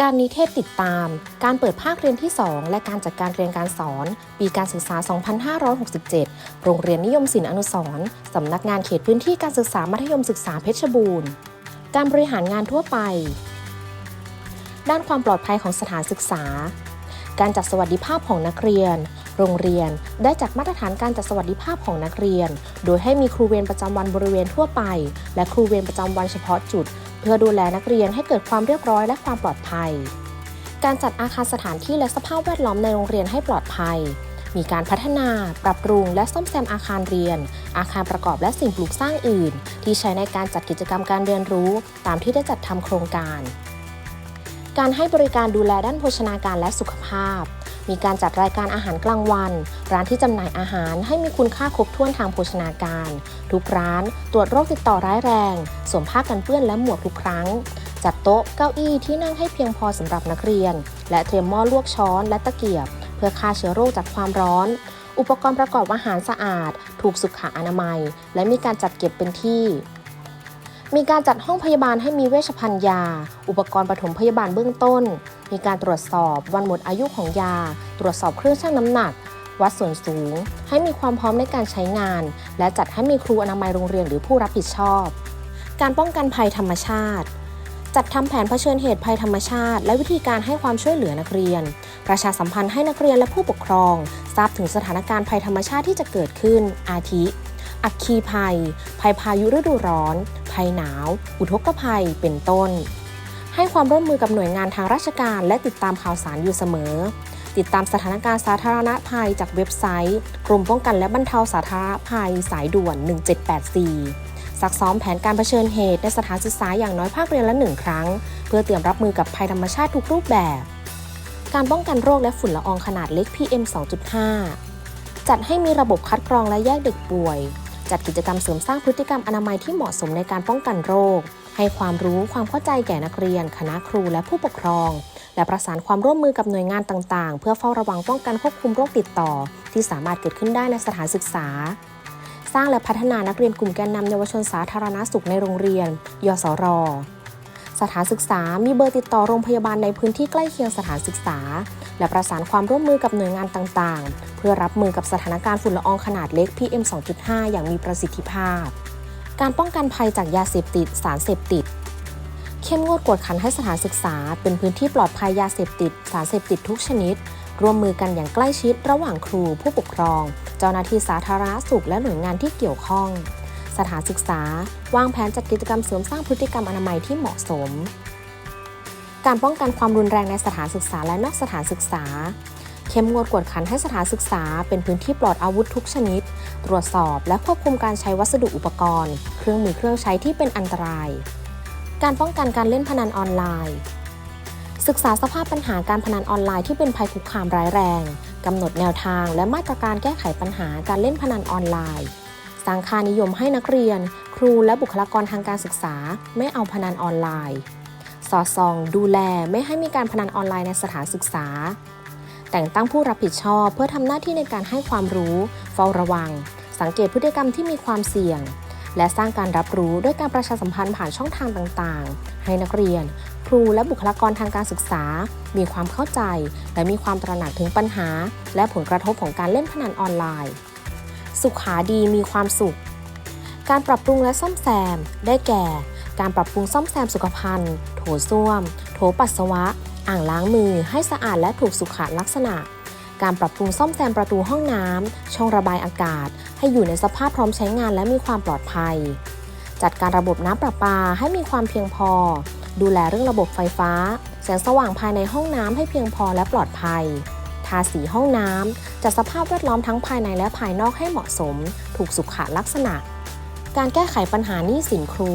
การนิเทศติดตาม การเปิดภาคเรียนที่ 2 และการจัดการเรียนการสอน ปีการศึกษา 2567 โรงเรียนนิยมศิลป์อนุสรณ์สำนักงานเขตพื้นที่การศึกษามัธยมศึกษาเพชรบูรณ์ การบริหารงานทั่วไป ด้านความปลอดภัยของสถานศึกษา การจัดสวัสดิภาพของนักเรียน โรงเรียนได้จัดมาตรฐานการจัดสวัสดิภาพของนักเรียน โดยให้มีครูเวรประจำวันบริเวณทั่วไป และครูเวรประจำวันเฉพาะจุด เพื่อดูแลนักเรียนให้เกิดความเรียบร้อยและความปลอดภัย การจัดอาคารสถานที่และสภาพแวดล้อมในโรงเรียนให้ปลอดภัย มีการพัฒนา ปรับปรุง และซ่อมแซมอาคารเรียน อาคารประกอบและสิ่งปลูกสร้างอื่น ที่ใช้ในการจัดกิจกรรมการเรียนรู้ ตามที่ได้จัดทำโครงการ การให้บริการดูแลด้านโภชนาการและสุขภาพ มีการจัดรายการอาหารกลางวัน ร้านที่จำหน่ายอาหารให้มีคุณค่าครบถ้วนทางโภชนาการ ทุกร้านตรวจโรคติดต่อร้ายแรง สวมผ้ากันเปื้อนและหมวกทุกครั้ง จัดโต๊ะเก้าอี้ที่นั่งให้เพียงพอสำหรับนักเรียน และเตรียมหม้อลวกช้อนและตะเกียบ เพื่อฆ่าเชื้อโรคจากความร้อนอุปกรณ์ประกอบอาหารสะอาด ถูกสุขอนามัย และมีการจัดเก็บเป็นที่ มีการจัดห้องพยาบาลให้มีเวชภัณฑ์ยา อุปกรณ์ปฐมพยาบาลเบื้องต้น มีการตรวจสอบวันหมดอายุของยา ตรวจสอบเครื่องชั่งน้ำหนัก วัดส่วนสูง ให้มีความพร้อมในการใช้งาน และจัดให้มีครูอนามัยโรงเรียนหรือผู้รับผิดชอบ การป้องกันภัยธรรมชาติจัดทำแผนเผชิญเหตุภัยธรรมชาติ และวิธีการให้ความช่วยเหลือนักเรียน ประชาสัมพันธ์ให้นักเรียนและผู้ปกครอง ทราบถึงสถานการณ์ภัยธรรมชาติที่จะเกิดขึ้น อาทิ อัคคีภัย ภัยพายุฤดูร้อน ภัยหนาว อุทกภัย เป็นต้น ให้ความร่วมมือกับหน่วยงานทางราชการและติดตามข่าวสารอยู่เสมอ ติดตามสถานการณ์สาธารณภัยจากเว็บไซต์ กรมป้องกันและบรรเทาสาธารณภัยสายด่วน 1784ซักซ้อมแผนการเผชิญเหตุในสถานศึกษาอย่างน้อยภาคเรียนละหนึ่งครั้ง เพื่อเตรียมรับมือกับภัยธรรมชาติทุกรูปแบบ การป้องกันโรคและฝุ่นละอองขนาดเล็ก PM 2.5จัดให้มีระบบคัดกรองและแยกเด็กป่วย จัดกิจกรรมเสริมสร้างพฤติกรรมอนามัยที่เหมาะสมในการป้องกันโรค ให้ความรู้ความเข้าใจแก่นักเรียน คณะครูและผู้ปกครอง และประสานความร่วมมือกับหน่วยงานต่างๆ เพื่อเฝ้าระวังป้องกันควบคุมโรคติดต่อ ที่สามารถเกิดขึ้นได้ในสถานศึกษา สร้างและพัฒนานักเรียนกลุ่มแกนนำเยาวชนสาธารณสุขในโรงเรียน ยสรสถานศึกษา มีเบอร์ติดต่อโรงพยาบาลในพื้นที่ใกล้เคียงสถานศึกษา และประสานความร่วมมือกับหน่วยงานต่างๆ เพื่อรับมือกับสถานการณ์ฝุ่นละอองขนาดเล็ก PM 2.5 อย่างมีประสิทธิภาพ การป้องกันภัยจากยาเสพติด สารเสพติด เข้มงวดกวดขันให้สถานศึกษา เป็นพื้นที่ปลอดภัยยาเสพติด สารเสพติดทุกชนิด ร่วมมือกันอย่างใกล้ชิด ระหว่างครู ผู้ปกครอง เจ้าหน้าที่สาธารณสุขและหน่วยงานที่เกี่ยวข้อง สถานศึกษา วางแผนจัดกิจกรรมเสริมสร้างพฤติกรรมอนามัยที่เหมาะสม การป้องกันความรุนแรงในสถานศึกษาและนอกสถานศึกษา เข้มงวดกวดขันให้สถานศึกษา เป็นพื้นที่ปลอดอาวุธทุกชนิด ตรวจสอบและควบคุมการใช้วัสดุอุปกรณ์ เครื่องมือเครื่องใช้ที่เป็นอันตราย การป้องกันการเล่นพนันออนไลน์ ศึกษาสภาพปัญหาการพนันออนไลน์ที่เป็นภัยคุกคามร้ายแรงกำหนดแนวทางและมาตรการแก้ไขปัญหาการเล่นพนันออนไลน์สร้างค่านิยมให้นักเรียน ครูและบุคลากรทางการศึกษา ไม่เอาพนันออนไลน์ สอดส่อง ดูแลไม่ให้มีการพนันออนไลน์ในสถานศึกษา แต่งตั้งผู้รับผิดชอบเพื่อทำหน้าที่ในการให้ความรู้ เฝ้าระวัง สังเกตพฤติกรรมที่มีความเสี่ยง และสร้างการรับรู้ด้วยการประชาสัมพันธ์ผ่านช่องทางต่างๆ ให้นักเรียน ครูและบุคลากรทางการศึกษา มีความเข้าใจ และมีความตระหนักถึงปัญหา และผลกระทบของการเล่นพนันออนไลน์ สุขาดีมีความสุขการปรับปรุงและซ่อมแซม ได้แก่ การปรับปรุงซ่อมแซมสุขภัณฑ์ โถส้วม โถปัสสาวะ อ่างล้างมือให้สะอาดและถูกสุขลักษณะ การปรับปรุงซ่อมแซมประตูห้องน้ำ ช่องระบายอากาศ ให้อยู่ในสภาพพร้อมใช้งานและมีความปลอดภัย จัดการระบบน้ำประปาให้มีความเพียงพอ ดูแลเรื่องระบบไฟฟ้า แสงสว่างภายในห้องน้ำให้เพียงพอและปลอดภัยทาสีห้องน้ำจัดสภาพแวดล้อมทั้งภายในและภายนอกให้เหมาะสม ถูกสุขลักษณะ การแก้ไขปัญหาหนี้สินครู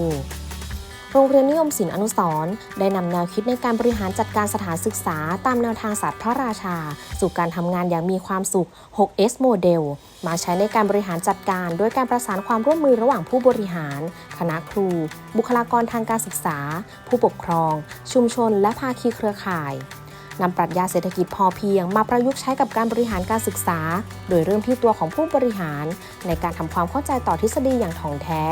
โรงเรียนนิยมศิลป์อนุสรณ์ได้นำแนวคิดในการบริหารจัดการสถานศึกษา ตามแนวทางศาสตร์พระราชา สู่การทำงานอย่างมีความสุข 6S โมเดลมาใช้ในการบริหารจัดการโดยการประสานความร่วมมือระหว่างผู้บริหาร คณะครู บุคลากรทางการศึกษา ผู้ปกครอง ชุมชน และภาคีเครือข่ายนำปรัชญาเศรษฐกิจพอเพียง มาประยุกต์ใช้กับการบริหารการศึกษา โดยเริ่มที่ตัวของผู้บริหาร ในการทำความเข้าใจต่อทฤษฎีอย่างถ่องแท้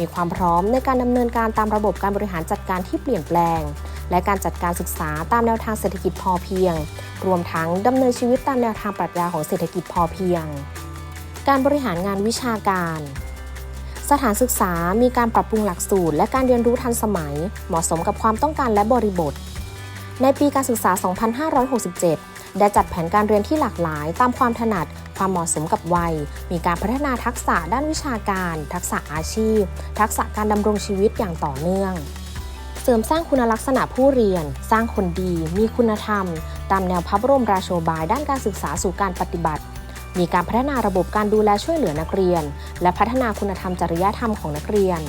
มีความพร้อมในการดำเนินการตามระบบการบริหารจัดการที่เปลี่ยนแปลง และการจัดการศึกษาตามแนวทางเศรษฐกิจพอเพียง รวมทั้งดำเนินชีวิตตามแนวทางปรัชญาของเศรษฐกิจพอเพียง การบริหารงานวิชาการสถานศึกษามีการปรับปรุงหลักสูตร และการเรียนรู้ทันสมัย เหมาะสมกับความต้องการและบริบท ในปีการศึกษา 2567 ได้จัดแผนการเรียนที่หลากหลาย ตามความถนัด ความเหมาะสมกับวัย มีการพัฒนาทักษะด้านวิชาการ ทักษะอาชีพ ทักษะการดำรงชีวิตอย่างต่อเนื่อง เสริมสร้างคุณลักษณะผู้เรียน สร้างคนดี มีคุณธรรม ตามแนวพระบรมราโชบายด้านการศึกษาสู่การปฏิบัติ มีการพัฒนาระบบการดูแลช่วยเหลือนักเรียน และพัฒนาคุณธรรมจริยธรรมของนักเรียน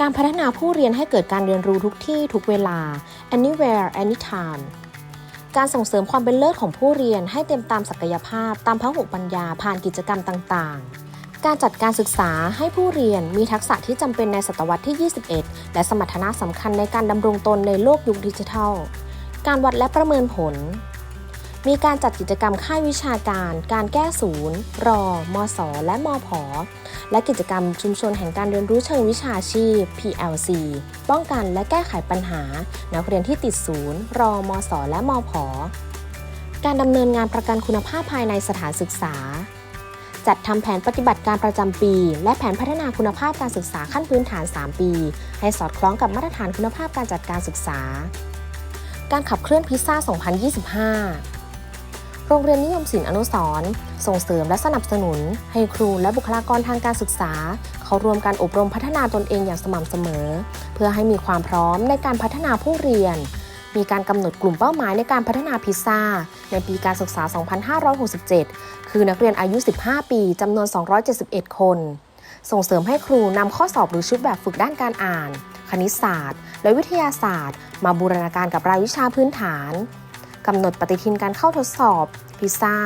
การพัฒนาผู้เรียนให้เกิดการเรียนรู้ทุกที่ทุกเวลา anywhere anytime การส่งเสริมความเป็นเลิศของผู้เรียนให้เต็มตามศักยภาพ ตามพหุปัญญาผ่านกิจกรรมต่างๆ การจัดการศึกษาให้ผู้เรียนมีทักษะที่จำเป็นในศตวรรษที่ 21 และสมรรถนะสำคัญในการดำรงตนในโลกยุคดิจิทัล การวัดและประเมินผล มีการจัดกิจกรรมค่ายวิชาการ การแก้ศูนย์ รอ มส และมผ และกิจกรรมชุมชนแห่งการเรียนรู้เชิงวิชาชีพ PLC ป้องกันและแก้ไขปัญหา นักเรียนที่ติดศูนย์ รอ มส และมผ การดำเนินงานประกันคุณภาพภายในสถานศึกษา จัดทำแผนปฏิบัติการประจำปี และแผนพัฒนาคุณภาพการศึกษาขั้นพื้นฐาน 3 ปี ให้สอดคล้องกับมาตรฐานคุณภาพการจัดการศึกษา การขับเคลื่อนพิซซ่า 2025 โรงเรียนนิยมศิลป์อนุสรณ์ส่งเสริมและสนับสนุน ให้ครูและบุคลากรทางการศึกษา เขารวมการอบรมพัฒนาตนเองอย่างสม่ำเสมอ เพื่อให้มีความพร้อมในการพัฒนาผู้เรียน มีการกำหนดกลุ่มเป้าหมายในการพัฒนาพิซซ่า ในปีการศึกษา 2567 คือนักเรียนอายุ 15 ปีจำนวน 271 คน ส่งเสริมให้ครูนำข้อสอบหรือชุดแบบฝึกด้านการอ่าน คณิตศาสตร์ และวิทยาศาสตร์ มาบูรณาการกับรายวิชาพื้นฐาน กำหนดปฏิทินการเข้าทดสอบพิซซ่า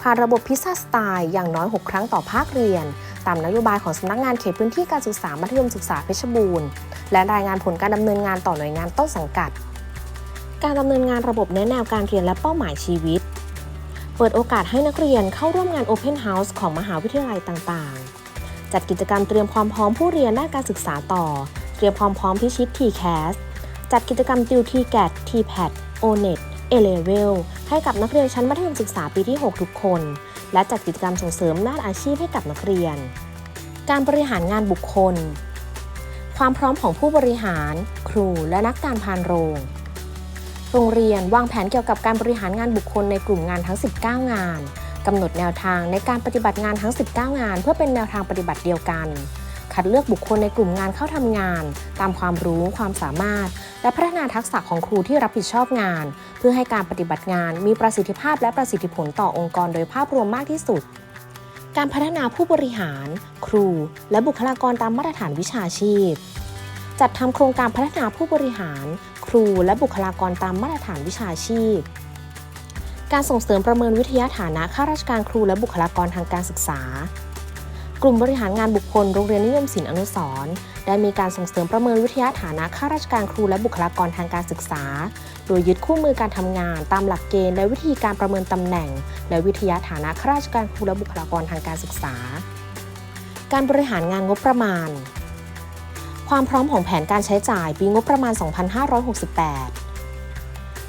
ผ่านระบบพิซซ่าสไตล์อย่างน้อย 6 ครั้งต่อภาคเรียน ตามนโยบายของสำนักงานเขตพื้นที่การศึกษามัธยมศึกษาเพชรบูรณ์ และรายงานผลการดำเนินงานต่อหน่วยงานต้นสังกัด การดำเนินงานระบบแนะแนวการเรียนและเป้าหมายชีวิต เปิดโอกาสให้นักเรียนเข้าร่วมงาน Open House ของมหาวิทยาลัยต่างๆ จัดกิจกรรมเตรียมความพร้อมผู้เรียนด้านการศึกษาต่อ เตรียมความพร้อมพิชิต TCAS จัดกิจกรรมติว TGAT t p a t o n e t A-Level ให้กับนักเรียนชั้นมัธยมศึกษาปีที่ 6 ทุกคน และจัดกิจกรรมส่งเสริมด้านอาชีพให้กับนักเรียน การบริหารงานบุคคล ความพร้อมของผู้บริหาร ครูและนักการพานโรง โรงเรียนวางแผนเกี่ยวกับการบริหารงานบุคคลในกลุ่มงานทั้ง 19 งานกำหนดแนวทางในการปฏิบัติงานทั้ง 19 งาน เพื่อเป็นแนวทางปฏิบัติเดียวกัน คัดเลือกบุคคลในกลุ่มงานเข้าทำงาน ตามความรู้ความสามารถ และพัฒนาทักษะของครูที่รับผิดชอบงาน เพื่อให้การปฏิบัติงานมีประสิทธิภาพและประสิทธิผลต่อองค์กรโดยภาพรวมมากที่สุด การพัฒนาผู้บริหาร ครู และบุคลากรตามมาตรฐานวิชาชีพ จัดทำโครงการพัฒนาผู้บริหาร ครู และบุคลากรตามมาตรฐานวิชาชีพการส่งเสริมประเมินวิทยาฐานะข้าราชการครูและบุคลากรทางการศึกษา กลุ่มบริหารงานบุคคลโรงเรียนนิยมศิลป์อนุสรณ์ได้มีการส่งเสริมประเมินวิทยาฐานะข้าราชการครูและบุคลากรทางการศึกษา โดยยึดคู่มือการทำงาน ตามหลักเกณฑ์และวิธีการประเมินตำแหน่ง และวิทยาฐานะข้าราชการครูและบุคลากรทางการศึกษา การบริหารงานงบประมาณ ความพร้อมของแผนการใช้จ่ายปีงบประมาณ 2568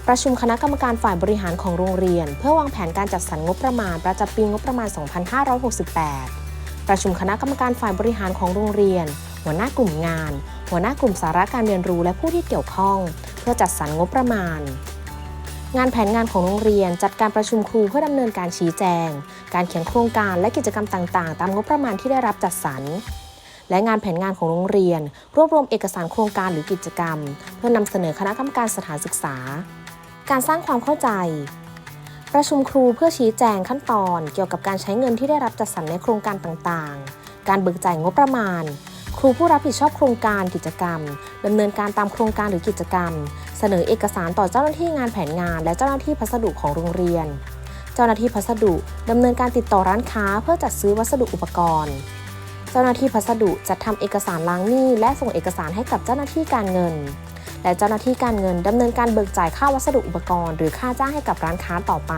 ประชุมคณะกรรมการฝ่ายบริหารของโรงเรียน เพื่อวางแผนการจัดสรรงบประมาณประจำปีงบประมาณ 2568 ประชุมคณะกรรมการฝ่ายบริหารของโรงเรียน หัวหน้ากลุ่มงาน หัวหน้ากลุ่มสาระการเรียนรู้และผู้ที่เกี่ยวข้อง เพื่อจัดสรรงบประมาณ งานแผนงานของโรงเรียนจัดการประชุมครูเพื่อดำเนินการชี้แจง การเขียนโครงการและกิจกรรมต่างๆ ตามงบประมาณที่ได้รับจัดสรรและงานแผนงานของโรงเรียน รวบรวมเอกสารโครงการหรือกิจกรรม เพื่อนำเสนอคณะกรรมการสถานศึกษา การสร้างความเข้าใจ ประชุมครูเพื่อชี้แจงขั้นตอนเกี่ยวกับการใช้เงินที่ได้รับจัดสรรในโครงการต่างๆ การเบิกจ่ายงบประมาณ ครูผู้รับผิดชอบโครงการกิจกรรมดำเนินการตามโครงการหรือกิจกรรม เสนอเอกสารต่อเจ้าหน้าที่งานแผนงาน และเจ้าหน้าที่พัสดุของโรงเรียน เจ้าหน้าที่พัสดุดำเนินการติดต่อร้านค้าเพื่อจัดซื้อวัสดุอุปกรณ์ เจ้าหน้าที่พัสดุจัดทำเอกสารล้างหนี้และส่งเอกสารให้กับเจ้าหน้าที่การเงิน และเจ้าหน้าที่การเงินดำเนินการเบิกจ่ายค่าวัสดุอุปกรณ์ หรือค่าจ้างให้กับร้านค้าต่อไป